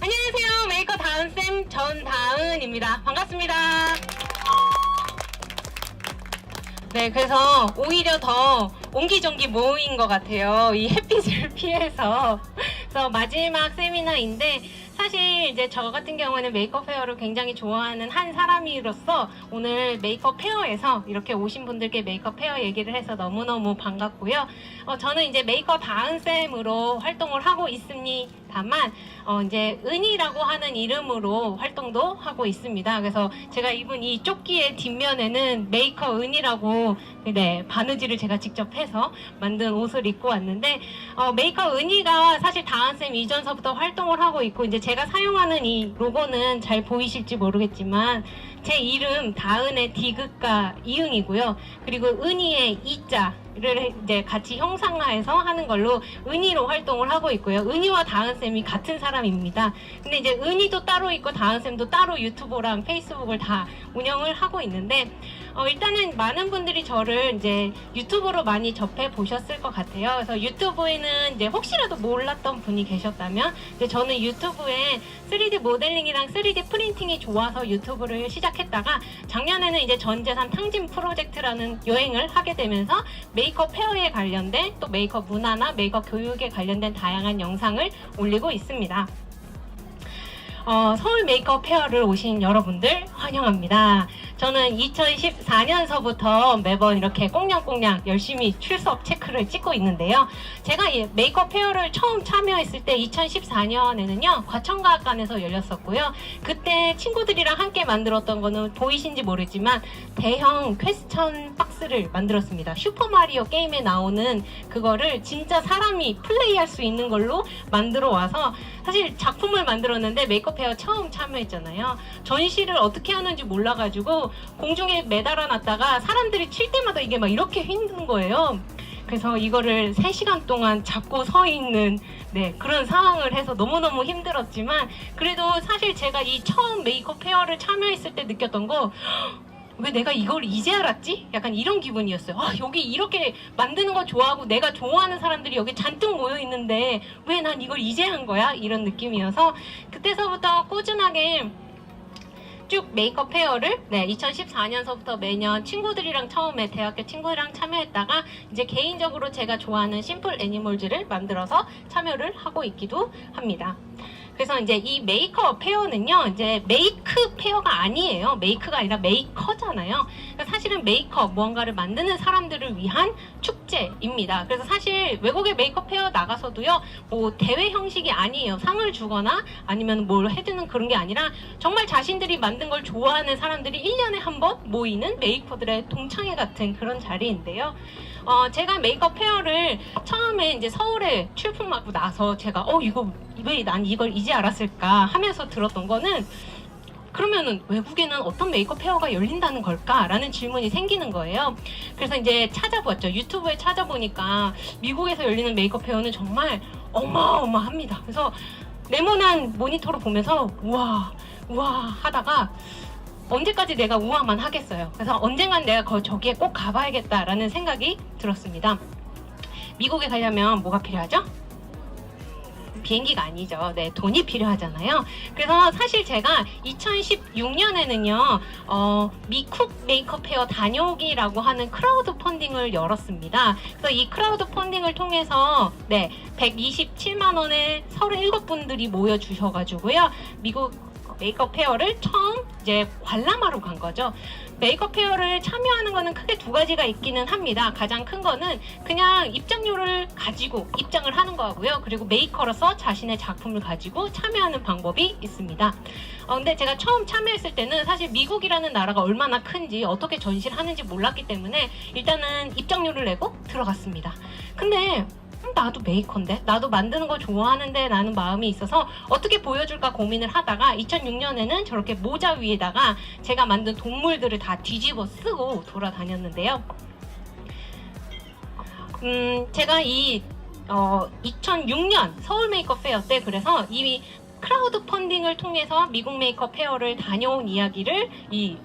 안녕하세요. 메이커 다은쌤 전다은입니다. 반갑습니다. 네, 그래서 오히려 더 옹기종기 모인 것 같아요. 이 햇빛을 피해서. 그래서 마지막 세미나인데, 사실 이제 저 같은 경우는 메이크업 페어를 굉장히 좋아하는 한 사람으로서 오늘 메이크업 페어에서 이렇게 오신 분들께 메이크업 페어 얘기를 해서 너무너무 반갑고요. 어, 저는 이제 메이크업 다은쌤으로 활동을 하고 있습니다 만, 어, 이제 은이라고 하는 이름으로 활동도 하고 있습니다. 그래서 제가 입은 이 조끼의 뒷면에는 메이커 은이라고 네, 바느질을 제가 직접 해서 만든 옷을 입고 왔는데 어, 메이커 은이가 사실 다은쌤 이전서부터 활동을 하고 있고 이제 제가 사용하는 이 로고는 잘 보이실지 모르겠지만 제 이름 다은의 디귿과 이응이고요. 그리고 은이의 이자 를 이제 같이 형상화해서 하는 걸로 은이로 활동을 하고 있고요. 은이와 다은 쌤이 같은 사람입니다. 근데 이제 은이도 따로 있고 다은 쌤도 따로 유튜브랑 페이스북을 다 운영을 하고 있는데 어, 일단은 많은 분들이 저를 이제 유튜브로 많이 접해 보셨을 것 같아요. 그래서 유튜브에는 이제 혹시라도 몰랐던 분이 계셨다면 이제 저는 유튜브에 3D 모델링이랑 3D 프린팅이 좋아서 유튜브를 시작했다가 작년에는 이제 전재산 탕진 프로젝트라는 여행을 하게 되면서 메 이크업 페어에 관련된 또 메이크업 문화나 메이크업 교육에 관련된 다양한 영상을 올리고 있습니다. 어, 서울 메이크업 페어를 오신 여러분들 환영합니다. 저는 2014년서부터 매번 이렇게 꽁냥꽁냥 열심히 출석 체크를 찍고 있는데요. 제가 이 메이크업 페어를 처음 참여했을 때 2014년에는요, 과천과학관에서 열렸었고요. 그때 친구들이랑 함께 만들었던 거는 보이신지 모르지만 대형 퀘스천 박스를 만들었습니다. 슈퍼마리오 게임에 나오는 그거를 진짜 사람이 플레이할 수 있는 걸로 만들어 와서 사실 작품을 만들었는데 메이크업 페어 처음 참여했잖아요. 전시를 어떻게 하는지 몰라가지고 공중에 매달아 놨다가 사람들이 칠 때마다 이게 막 이렇게 힘든 거예요. 그래서 이거를 3시간 동안 잡고 서 있는 네, 그런 상황을 해서 너무너무 힘들었지만 그래도 사실 제가 이 처음 메이크업 페어를 참여했을 때 느꼈던 거 왜 내가 이걸 이제 알았지? 약간 이런 기분이었어요. 아, 여기 이렇게 만드는 거 좋아하고 내가 좋아하는 사람들이 여기 잔뜩 모여 있는데 왜 난 이걸 이제 한 거야? 이런 느낌이어서 그때서부터 꾸준하게 쭉 메이크업 페어를 네, 2014년서부터 매년 친구들이랑 처음에 대학교 친구들이랑 참여했다가 이제 개인적으로 제가 좋아하는 심플 애니멀즈를 만들어서 참여를 하고 있기도 합니다. 그래서 이제 이 메이크업 페어는요, 이제 메이크 페어가 아니에요. 메이크가 아니라 메이커잖아요. 그러니까 사실은 메이크업, 무언가를 만드는 사람들을 위한 축제입니다. 그래서 사실 외국의 메이크업 페어 나가서도요, 뭐 대회 형식이 아니에요. 상을 주거나 아니면 뭘 해주는 그런 게 아니라 정말 자신들이 만든 걸 좋아하는 사람들이 1년에 한 번 모이는 메이커들의 동창회 같은 그런 자리인데요. 어, 제가 메이크업 페어를 처음에 이제 서울에 출품하고 나서 제가 어, 이거 왜 난 이걸 이제 알았을까 하면서 들었던 거는 그러면은 외국에는 어떤 메이크업 페어가 열린다는 걸까라는 질문이 생기는 거예요. 그래서 이제 찾아봤죠. 유튜브에 찾아보니까 미국에서 열리는 메이크업 페어는 정말 어마어마합니다. 그래서 네모난 모니터로 보면서 우와 우와 하다가 언제까지 내가 우아만 하겠어요. 그래서 언젠간 내가 거 저기에 꼭 가봐야겠다라는 생각이 들었습니다. 미국에 가려면 뭐가 필요하죠? 비행기가 아니죠. 네, 돈이 필요하잖아요. 그래서 사실 제가 2016년에는요, 어, 미쿡 메이크업 페어 다녀오기라고 하는 크라우드 펀딩을 열었습니다. 그래서 이 크라우드 펀딩을 통해서, 네, 127만 원에 37분들이 모여주셔가지고요, 미국 메이크업 페어를 처음 이제 관람하러 간 거죠. 메이크업 페어를 참여하는 거는 크게 두 가지가 있기는 합니다. 가장 큰 거는 그냥 입장료를 가지고 입장을 하는 거고요. 그리고 메이커로서 자신의 작품을 가지고 참여하는 방법이 있습니다. 어, 근데 제가 처음 참여했을 때는 사실 미국이라는 나라가 얼마나 큰지 어떻게 전시를 하는지 몰랐기 때문에 일단은 입장료를 내고 들어갔습니다. 근데 음, 나도 메이커인데 나도 만드는 거 좋아하는데 라는 마음이 있어서 어떻게 보여줄까 고민을 하다가 2006년에는 저렇게 모자 위에다가 제가 만든 동물들을 다 뒤집어 쓰고 돌아다녔는데요. 음, 제가 이 어, 2006년 서울 메이크업 페어 때 그래서 이 크라우드 펀딩을 통해서 미국 메이크업 페어를 다녀온 이야기를 이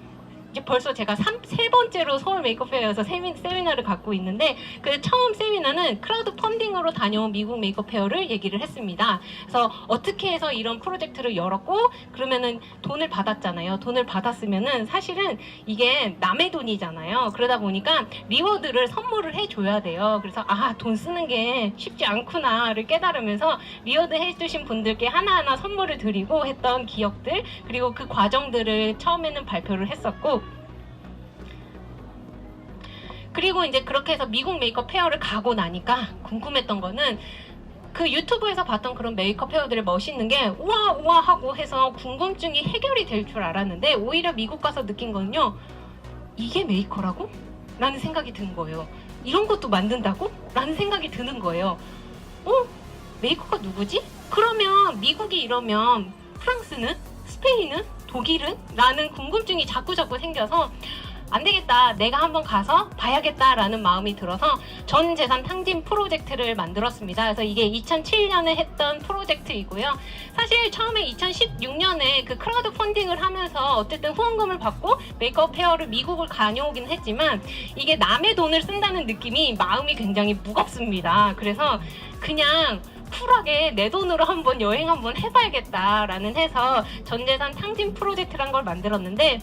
이제 벌써 제가 삼, 세 번째로 서울 메이크업 페어에서 세미, 세미나를 갖고 있는데 그 처음 세미나는 크라우드 펀딩으로 다녀온 미국 메이크업 페어를 얘기를 했습니다. 그래서 어떻게 해서 이런 프로젝트를 열었고 그러면은 돈을 받았잖아요. 돈을 받았으면은 사실은 이게 남의 돈이잖아요. 그러다 보니까 리워드를 선물을 해줘야 돼요. 그래서 아 돈 쓰는 게 쉽지 않구나를 깨달으면서 리워드 해주신 분들께 하나하나 선물을 드리고 했던 기억들 그리고 그 과정들을 처음에는 발표를 했었고 그리고 이제 그렇게 해서 미국 메이크업 페어를 가고 나니까 궁금했던 거는 그 유튜브에서 봤던 그런 메이크업 페어들이 멋있는 게 우와 우와 하고 해서 궁금증이 해결이 될 줄 알았는데 오히려 미국 가서 느낀 거는요 이게 메이커라고? 라는 생각이 드는 거예요 이런 것도 만든다고? 라는 생각이 드는 거예요 어? 메이커가 누구지? 그러면 미국이 이러면 프랑스는? 스페인은? 독일은? 라는 궁금증이 자꾸자꾸 생겨서 안 되겠다. 내가 한번 가서 봐야겠다라는 마음이 들어서 전 재산 탕진 프로젝트를 만들었습니다. 그래서 이게 2007년에 했던 프로젝트이고요. 사실 처음에 2016년에 그 크라우드 펀딩을 하면서 어쨌든 후원금을 받고 메이크업 페어를 미국을 다녀오긴 했지만 이게 남의 돈을 쓴다는 느낌이 마음이 굉장히 무겁습니다. 그래서 그냥 쿨하게 내 돈으로 한번 여행 한번 해봐야겠다라는 해서 전재산 탕진 프로젝트란 걸 만들었는데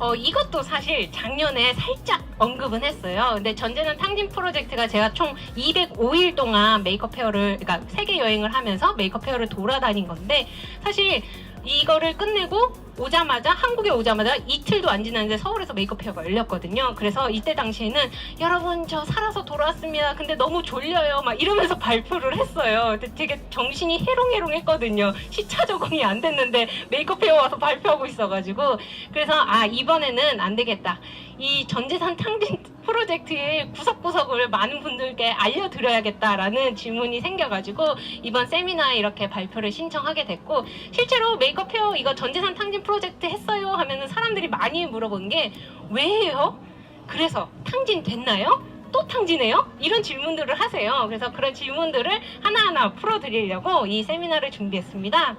어, 이것도 사실 작년에 살짝 언급은 했어요. 근데 전재산 탕진 프로젝트가 제가 총 205일 동안 메이크업 페어를, 그러니까 세계 여행을 하면서 메이크업 페어를 돌아다닌 건데, 사실 이거를 끝내고 오자마자, 한국에 오자마자 이틀도 안 지났는데 서울에서 메이크업 페어가 열렸거든요. 그래서 이때 당시에는 여러분, 저 살아서 돌아왔습니다. 근데 너무 졸려요. 막 이러면서 발표를 했어요. 근데 되게 정신이 해롱해롱했거든요. 시차 적응이 안 됐는데 메이크업 페어 와서 발표하고 있어가지고. 그래서 아, 이번에는 안 되겠다. 이 전재산 탕진 프로젝트의 구석구석을 많은 분들께 알려드려야겠다라는 질문이 생겨가지고 이번 세미나에 이렇게 발표를 신청하게 됐고 실제로 메이크업 페어 이거 전재산 탕진 프로젝트 했어요 하면은 사람들이 많이 물어보는 게 왜요? 그래서 탕진 됐나요? 또 탕진해요? 이런 질문들을 하세요. 그래서 그런 질문들을 하나하나 풀어드리려고 이 세미나를 준비했습니다.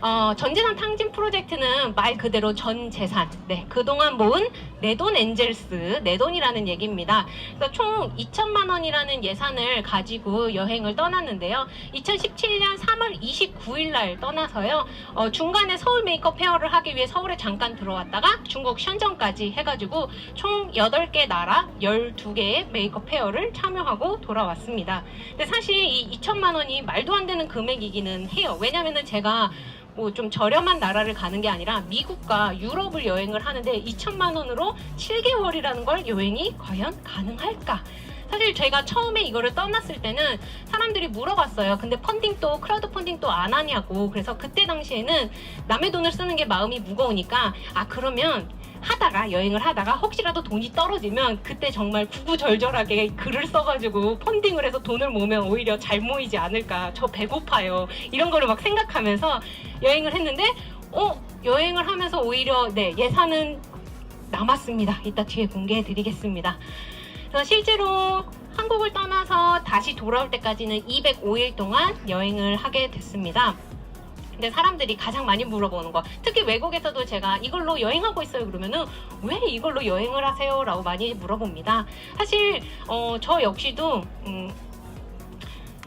어, 전재산 탕진 프로젝트는 말 그대로 전 재산, 네, 그동안 모은 내돈 엔젤스, 내돈이라는 얘기입니다. 그래서 총 2천만 원이라는 예산을 가지고 여행을 떠났는데요. 2017년 3월 29일 날 떠나서요. 어, 중간에 서울 메이크업 페어를 하기 위해 서울에 잠깐 들어왔다가 중국 션전까지 해가지고 총 8개 나라 12개의 메이크업 페어를 참여하고 돌아왔습니다. 근데 사실 이 2천만 원이 말도 안 되는 금액이기는 해요. 왜냐면은 제가 뭐 좀 저렴한 나라를 가는 게 아니라 미국과 유럽을 여행을 하는데 2천만 원으로 7개월이라는 걸 여행이 과연 가능할까? 사실 제가 처음에 이거를 떠났을 때는 사람들이 물어봤어요. 근데 펀딩 또 크라우드 펀딩 또안 하냐고. 그래서 그때 당시에는 남의 돈을 쓰는 게 마음이 무거우니까 아 그러면 하다가 여행을 하다가 혹시라도 돈이 떨어지면 그때 정말 구구절절하게 글을 써가지고 펀딩을 해서 돈을 모으면 오히려 잘 모이지 않을까 저 배고파요 이런 거를 막 생각하면서 여행을 했는데 어 여행을 하면서 오히려 네 예산은 남았습니다 이따 뒤에 공개해 드리겠습니다 그래서 실제로 한국을 떠나서 다시 돌아올 때까지는 205일 동안 여행을 하게 됐습니다. 근데 사람들이 가장 많이 물어보는 거, 특히 외국에서도 제가 이걸로 여행하고 있어요 그러면은 왜 이걸로 여행을 하세요? 라고 많이 물어봅니다. 사실 어, 저 역시도 음,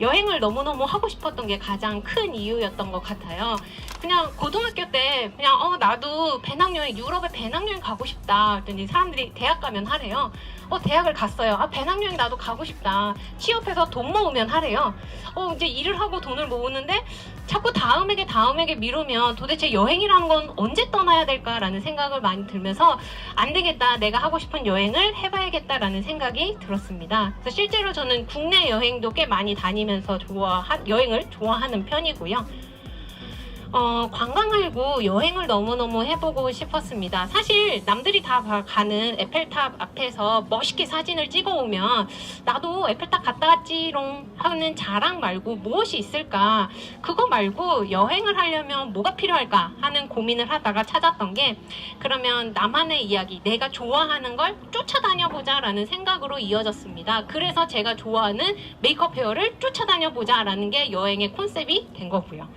여행을 너무너무 하고 싶었던 게 가장 큰 이유였던 것 같아요. 그냥 고등학교 때 그냥 어 나도 배낭여행 유럽에 배낭여행 가고 싶다 했더니 사람들이 대학 가면 하래요. 어 대학을 갔어요. 아 배낭여행 나도 가고 싶다. 취업해서 돈 모으면 하래요. 어 이제 일을 하고 돈을 모으는데 자꾸 다음에게 다음에게 미루면 도대체 여행이라는 건 언제 떠나야 될까라는 생각을 많이 들면서 안 되겠다. 내가 하고 싶은 여행을 해봐야겠다라는 생각이 들었습니다. 그래서 실제로 저는 국내 여행도 꽤 많이 다니면서 좋아 여행을 좋아하는 편이고요. 어, 관광하고 여행을 너무너무 해보고 싶었습니다. 사실 남들이 다 가- 가는 에펠탑 앞에서 멋있게 사진을 찍어오면 나도 에펠탑 갔다 왔지롱 하는 자랑 말고 무엇이 있을까? 그거 말고 여행을 하려면 뭐가 필요할까 하는 고민을 하다가 찾았던 게 그러면 나만의 이야기, 내가 좋아하는 걸 쫓아다녀 보자 라는 생각으로 이어졌습니다. 그래서 제가 좋아하는 메이크업 헤어를 쫓아다녀 보자 라는 게 여행의 컨셉이 된 거고요.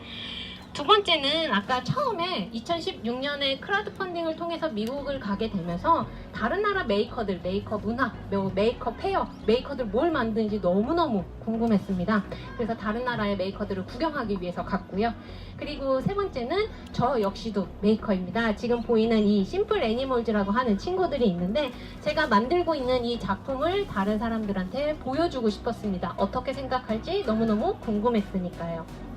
두 번째는 아까 처음에 2016년에 크라우드 펀딩을 통해서 미국을 가게 되면서 다른 나라 메이커들, 메이커 문화, 뭐 메이커 페어, 메이커들 뭘 만드는지 너무너무 궁금했습니다. 그래서 다른 나라의 메이커들을 구경하기 위해서 갔고요. 그리고 세 번째는 저 역시도 메이커입니다. 지금 보이는 이 심플 애니멀즈라고 하는 친구들이 있는데 제가 만들고 있는 이 작품을 다른 사람들한테 보여주고 싶었습니다. 어떻게 생각할지 너무너무 궁금했으니까요.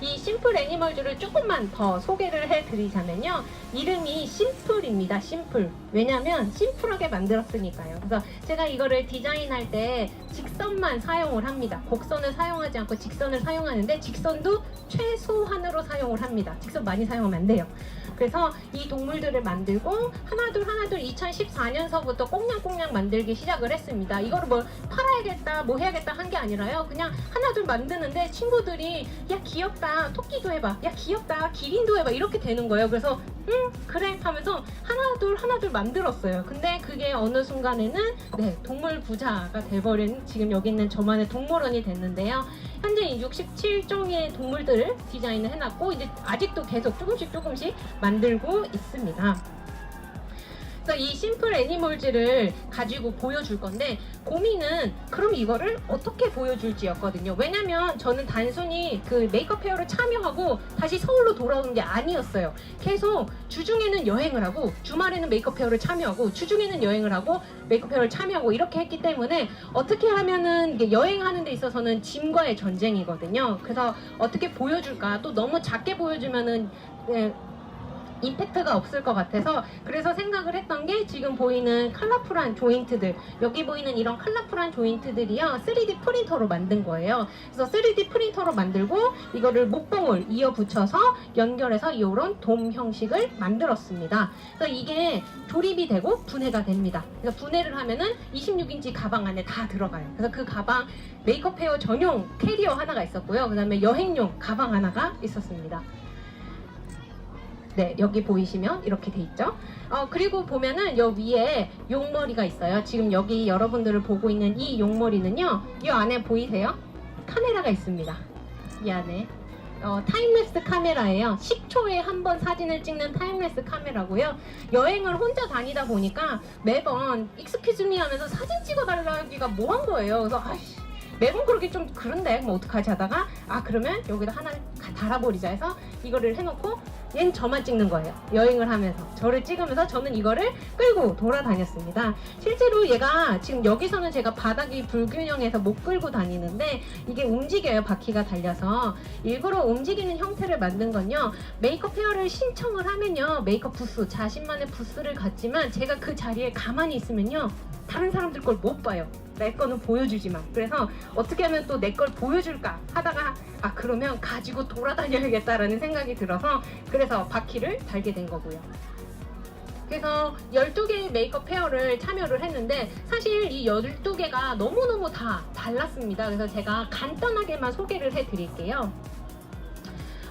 이 심플 애니멀즈를 조금만 더 소개를 해드리자면요. 이름이 심플입니다. 심플. 왜냐면 심플하게 만들었으니까요. 그래서 제가 이거를 디자인할 때 직선만 사용을 합니다. 곡선을 사용하지 않고 직선을 사용하는데 직선도 최소한으로 사용을 합니다. 직선 많이 사용하면 안 돼요. 그래서 이 동물들을 만들고 하나둘 하나둘 2014년서부터 꽁냥꽁냥 만들기 시작을 했습니다. 이거를 뭐 팔아야겠다 뭐 해야겠다 한 게 아니라요. 그냥 하나둘 만드는데 친구들이 야 귀엽다 토끼도 해봐 야 귀엽다 기린도 해봐 이렇게 되는 거예요. 그래서 응 그래 하면서 하나 둘 하나 둘 만들었어요. 근데 그게 어느 순간에는 네 동물 부자가 돼버린 지금 여기 있는 저만의 동물원이 됐는데요. 현재 67종의 동물들을 디자인을 해놨고 이제 아직도 계속 조금씩 조금씩 만들고 있습니다. 그래서 이 심플 애니멀즈를 가지고 보여줄 건데 고민은 그럼 이거를 어떻게 보여줄지였거든요. 왜냐면 저는 단순히 그 메이크업 페어를 참여하고 다시 서울로 돌아오는 게 아니었어요. 계속 주중에는 여행을 하고 주말에는 메이크업 페어를 참여하고 주중에는 여행을 하고 메이크업 페어를 참여하고 이렇게 했기 때문에 어떻게 하면은 여행하는 데 있어서는 짐과의 전쟁이거든요. 그래서 어떻게 보여줄까 또 너무 작게 보여주면은 예, 임팩트가 없을 것 같아서 그래서 생각을 했던 게 지금 보이는 컬러풀한 조인트들 여기 보이는 이런 컬러풀한 조인트들이요 3D 프린터로 만든 거예요. 그래서 3D 프린터로 만들고 이거를 목봉을 이어 붙여서 연결해서 이런 돔 형식을 만들었습니다. 그래서 이게 조립이 되고 분해가 됩니다. 그래서 분해를 하면은 26인치 가방 안에 다 들어가요. 그래서 그 가방 메이크업 페어 전용 캐리어 하나가 있었고요. 그 다음에 여행용 가방 하나가 있었습니다 네, 여기 보이시면 이렇게 돼 있죠. 어, 그리고 보면은 여기 위에 용머리가 있어요. 지금 여기 여러분들을 보고 있는 이 용머리는요. 이 안에 보이세요? 카메라가 있습니다. 이 안에. 어, 타임랩스 카메라예요. 10초에 한 번 사진을 찍는 타임랩스 카메라고요. 여행을 혼자 다니다 보니까 매번 익스큐즈미 하면서 사진 찍어달라기가 뭐한 거예요. 그래서 아이씨 매번 그렇게 좀 그런데 뭐 어떡하지 하다가 아 그러면 여기다 하나 가- 달아버리자 해서 이거를 해놓고 얜 저만 찍는 거예요. 여행을 하면서. 저를 찍으면서 저는 이거를 끌고 돌아다녔습니다. 실제로 얘가 지금 여기서는 제가 바닥이 불균형해서 못 끌고 다니는데 이게 움직여요 바퀴가 달려서. 일부러 움직이는 형태를 만든 건요. 메이크업 페어를 신청을 하면요. 메이크업 부스 자신만의 부스를 갖지만 제가 그 자리에 가만히 있으면요 다른 사람들 걸 못 봐요 내 거는 보여주지만 그래서 어떻게 하면 또 내 걸 보여줄까 하다가 아 그러면 가지고 돌아다녀야겠다라는 생각이 들어서 그래서 바퀴를 달게 된 거고요. 그래서 12개의 메이크업 페어를 참여를 했는데 사실 이 12개가 너무너무 다 달랐습니다. 그래서 제가 간단하게만 소개를 해드릴게요.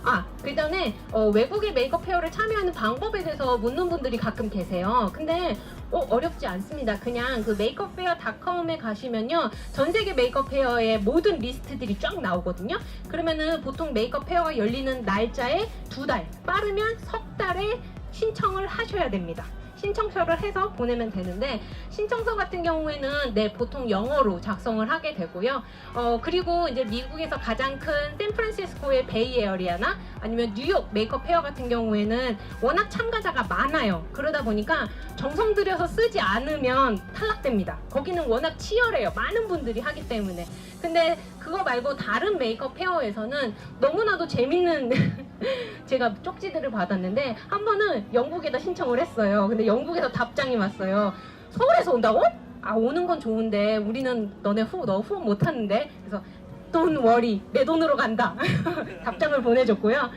아, 그 전에 어, 외국의 메이크업 페어를 참여하는 방법에 대해서 묻는 분들이 가끔 계세요. 근데 어, 어렵지 않습니다. 그냥 그 메이크업 페어 닷컴에 가시면요. 전 세계 메이크업 페어의 모든 리스트들이 쫙 나오거든요. 그러면은 보통 메이크업 페어가 열리는 날짜에 두 달, 빠르면 석 달에 신청을 하셔야 됩니다. 신청서를 해서 보내면 되는데 신청서 같은 경우에는 네 보통 영어로 작성을 하게 되고요. 어 그리고 이제 미국에서 가장 큰 샌프란시스코의 베이 에어리아나 아니면 뉴욕 메이크업 페어 같은 경우에는 워낙 참가자가 많아요. 그러다 보니까 정성 들여서 쓰지 않으면 탈락됩니다. 거기는 워낙 치열해요. 많은 분들이 하기 때문에. 근데 그거 말고 다른 메이크업 페어에서는 너무나도 재밌는 제가 쪽지들을 받았는데 한 번은 영국에다 신청을 했어요. 근데 영국에서 답장이 왔어요. 서울에서 온다고? 아 오는 건 좋은데 우리는 너네 후 너 후원 못 하는데 그래서 Don't worry 내 돈으로 간다 답장을 보내줬고요.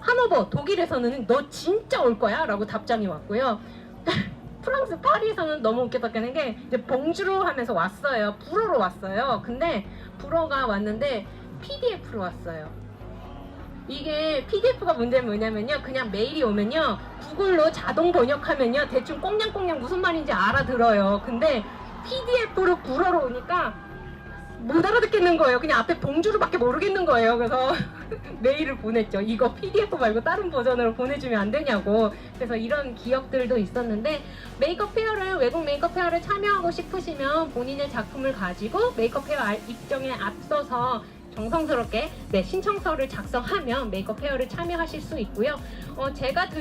하노버 독일에서는 너 진짜 올 거야라고 답장이 왔고요. 프랑스 파리에서는 너무 웃겼다는 게 이제 봉주로 하면서 왔어요. 불어로 왔어요. 근데 불어가 왔는데 PDF로 왔어요. 이게 PDF가 문제는 뭐냐면요. 그냥 메일이 오면요. 구글로 자동 번역하면요. 대충 꽁냥꽁냥 무슨 말인지 알아들어요. 근데 PDF로 불어로 오니까 못 알아듣겠는 거예요. 그냥 앞에 봉주로밖에 모르겠는 거예요. 그래서 메일을 보냈죠. 이거 PDF 말고 다른 버전으로 보내주면 안 되냐고. 그래서 이런 기억들도 있었는데 메이크업 페어를 외국 메이크업 페어를 참여하고 싶으시면 본인의 작품을 가지고 메이크업 페어 알- 입장에 앞서서 정성스럽게 네, 신청서를 작성하면 메이크업 페어를 참여하실 수 있고요. 어, 제가 드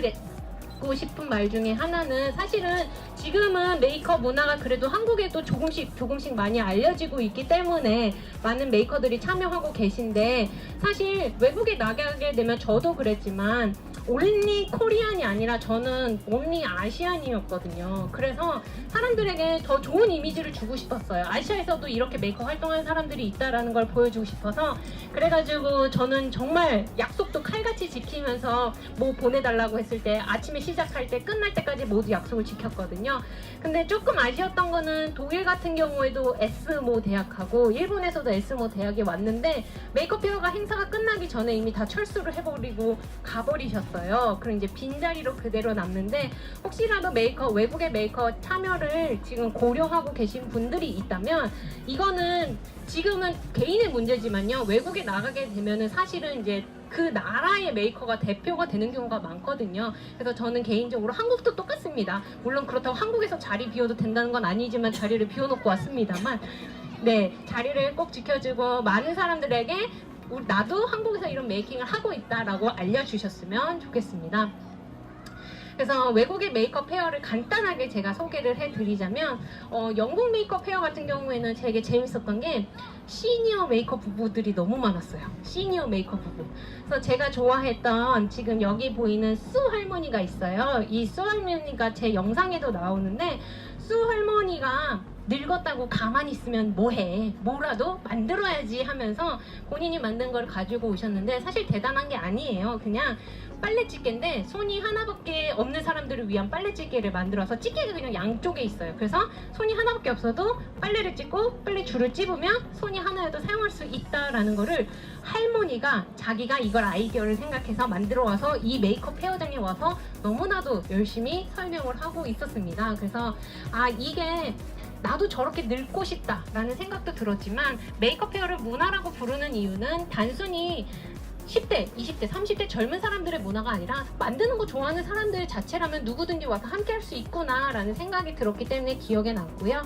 리고 싶은 말 중에 하나는 사실은 지금은 메이크업 문화가 그래도 한국에도 조금씩 조금씩 많이 알려지고 있기 때문에 많은 메이커들이 참여하고 계신데 사실 외국에 나가게 되면 저도 그랬지만 올리 코리안이 아니라 저는 온리 아시안이었거든요. 그래서 사람들에게 더 좋은 이미지를 주고 싶었어요. 아시아에서도 이렇게 메이크업 활동하는 사람들이 있다라는 걸 보여주고 싶어서 그래가지고 저는 정말 약속도 칼같이 지키면서 뭐 보내달라고 했을 때 아침에 시작할 때 끝날 때까지 모두 약속을 지켰거든요. 근데 조금 아쉬웠던 거는 독일 같은 경우에도 에스모 대학하고 일본에서도 에스모 대학이 왔는데 메이크업 페어가 행사가 끝나기 전에 이미 다 철수를 해버리고 가버리셨어요. 그럼 이제 빈자리로 그대로 남는데 혹시라도 메이커 외국의 메이커 참여를 지금 고려하고 계신 분들이 있다면 이거는 지금은 개인의 문제지만요. 외국에 나가게 되면은 사실은 이제 그 나라의 메이커가 대표가 되는 경우가 많거든요. 그래서 저는 개인적으로 한국도 똑같습니다. 물론 그렇다고 한국에서 자리 비워도 된다는 건 아니지만 자리를 비워놓고 왔습니다만, 네 자리를 꼭 지켜주고 많은 사람들에게 나도 한국에서 이런 메이킹을 하고 있다라고 알려주셨으면 좋겠습니다. 그래서 외국의 메이크업 페어를 간단하게 제가 소개를 해드리자면 어, 영국 메이크업 페어 같은 경우에는 되게 재밌었던 게 시니어 메이크업 부부들이 너무 많았어요. 시니어 메이크업 부부. 그래서 제가 좋아했던 지금 여기 보이는 수 할머니가 있어요. 이 수 할머니가 제 영상에도 나오는데 수 할머니가 늙었다고 가만히 있으면 뭐해? 뭐라도 만들어야지 하면서 본인이 만든 걸 가지고 오셨는데 사실 대단한 게 아니에요. 그냥 빨래집게인데 손이 하나밖에 없는 사람들을 위한 빨래집게를 만들어서 집게가 그냥 양쪽에 있어요. 그래서 손이 하나밖에 없어도 빨래를 찝고 빨래 줄을 찝으면 손이 하나여도 사용할 수 있다라는 거를 할머니가 자기가 이걸 아이디어를 생각해서 만들어 와서 이 메이크업 페어장에 와서 너무나도 열심히 설명을 하고 있었습니다. 그래서 아 이게 나도 저렇게 늙고 싶다라는 생각도 들었지만 메이크업 헤어를 문화라고 부르는 이유는 단순히 10대, 20대, 30대 젊은 사람들의 문화가 아니라 만드는 거 좋아하는 사람들 자체라면 누구든지 와서 함께 할 수 있구나라는 생각이 들었기 때문에 기억에 남고요.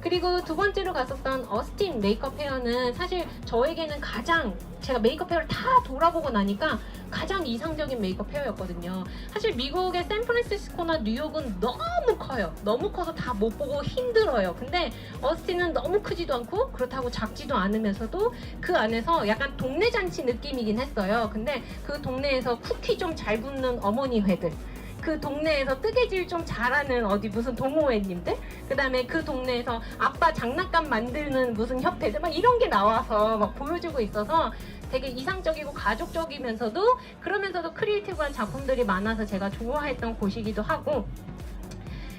그리고 두 번째로 갔었던 어스틴 메이크업 헤어는 사실 저에게는 가장 제가 메이크업 헤어를 다 돌아보고 나니까 가장 이상적인 메이크업 헤어였거든요. 사실 미국의 샌프란시스코나 뉴욕은 너무 커요. 너무 커서 다 못 보고 힘들어요. 근데 어스틴은 너무 크지도 않고 그렇다고 작지도 않으면서도 그 안에서 약간 동네 잔치 느낌이긴 했어요. 근데 그 동네에서 쿠키 좀 잘 굽는 어머니 회들 그 동네에서 뜨개질 좀 잘하는 어디 무슨 동호회님들 그 다음에 그 동네에서 아빠 장난감 만드는 무슨 협회들 막 이런 게 나와서 막 보여주고 있어서 되게 이상적이고 가족적이면서도 그러면서도 크리에이티브한 작품들이 많아서 제가 좋아했던 곳이기도 하고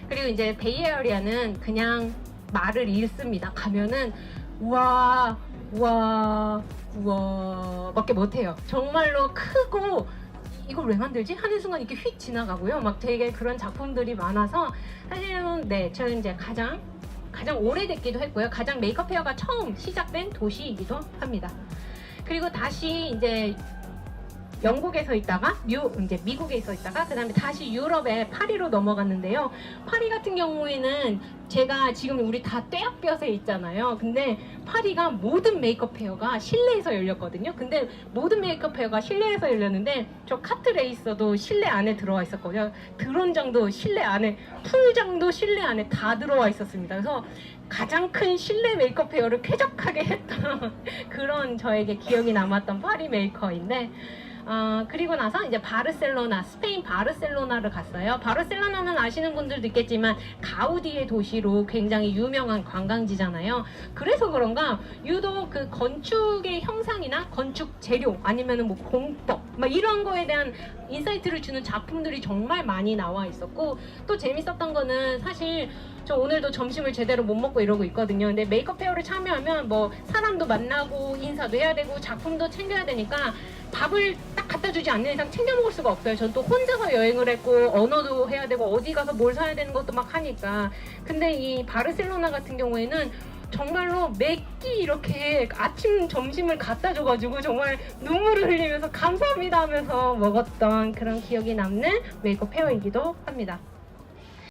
그리고 이제 베이에어리아는 그냥 말을 잃습니다. 가면은 우와 우와 우와 밖에 못해요. 정말로 크고 이걸 왜 만들지? 하는 순간 이렇게 휙 지나가고요. 막 되게 그런 작품들이 많아서 사실은 네 저는 이제 가장 가장 오래됐기도 했고요. 가장 메이크업 헤어가 처음 시작된 도시이기도 합니다. 그리고 다시 이제 영국에서 있다가 유 이제 미국에 있어 있다가 그다음에 다시 유럽에 파리로 넘어갔는데요. 파리 같은 경우에는 제가 지금 우리 다 떼약볕에 있잖아요. 근데 파리가 모든 메이크업 페어가 실내에서 열렸거든요. 근데 모든 메이크업 페어가 실내에서 열렸는데 저 카트 레이서도 실내 안에 들어와 있었거든요. 드론장도 실내 안에 풀장도 실내 안에 다 들어와 있었습니다. 그래서 가장 큰 실내 메이크업 페어를 쾌적하게 했던 그런 저에게 기억이 남았던 파리 메이커인데 어, 그리고 나서 이제 바르셀로나, 스페인 바르셀로나를 갔어요. 바르셀로나는 아시는 분들도 있겠지만 가우디의 도시로 굉장히 유명한 관광지잖아요. 그래서 그런가 유독 그 건축의 형상이나 건축 재료 아니면은 뭐 공법 막 이런 거에 대한 인사이트를 주는 작품들이 정말 많이 나와 있었고 또 재밌었던 거는 사실 저 오늘도 점심을 제대로 못 먹고 이러고 있거든요. 근데 메이크업 페어를 참여하면 뭐 사람도 만나고 인사도 해야 되고 작품도 챙겨야 되니까 밥을 딱 갖다 주지 않는 이상 챙겨 먹을 수가 없어요. 전 또 혼자서 여행을 했고 언어도 해야 되고 어디 가서 뭘 사야 되는 것도 막 하니까. 근데 이 바르셀로나 같은 경우에는 정말로 매 끼 이렇게 아침 점심을 갖다 줘가지고 정말 눈물을 흘리면서 감사합니다 하면서 먹었던 그런 기억이 남는 메이크업 페어이기도 합니다.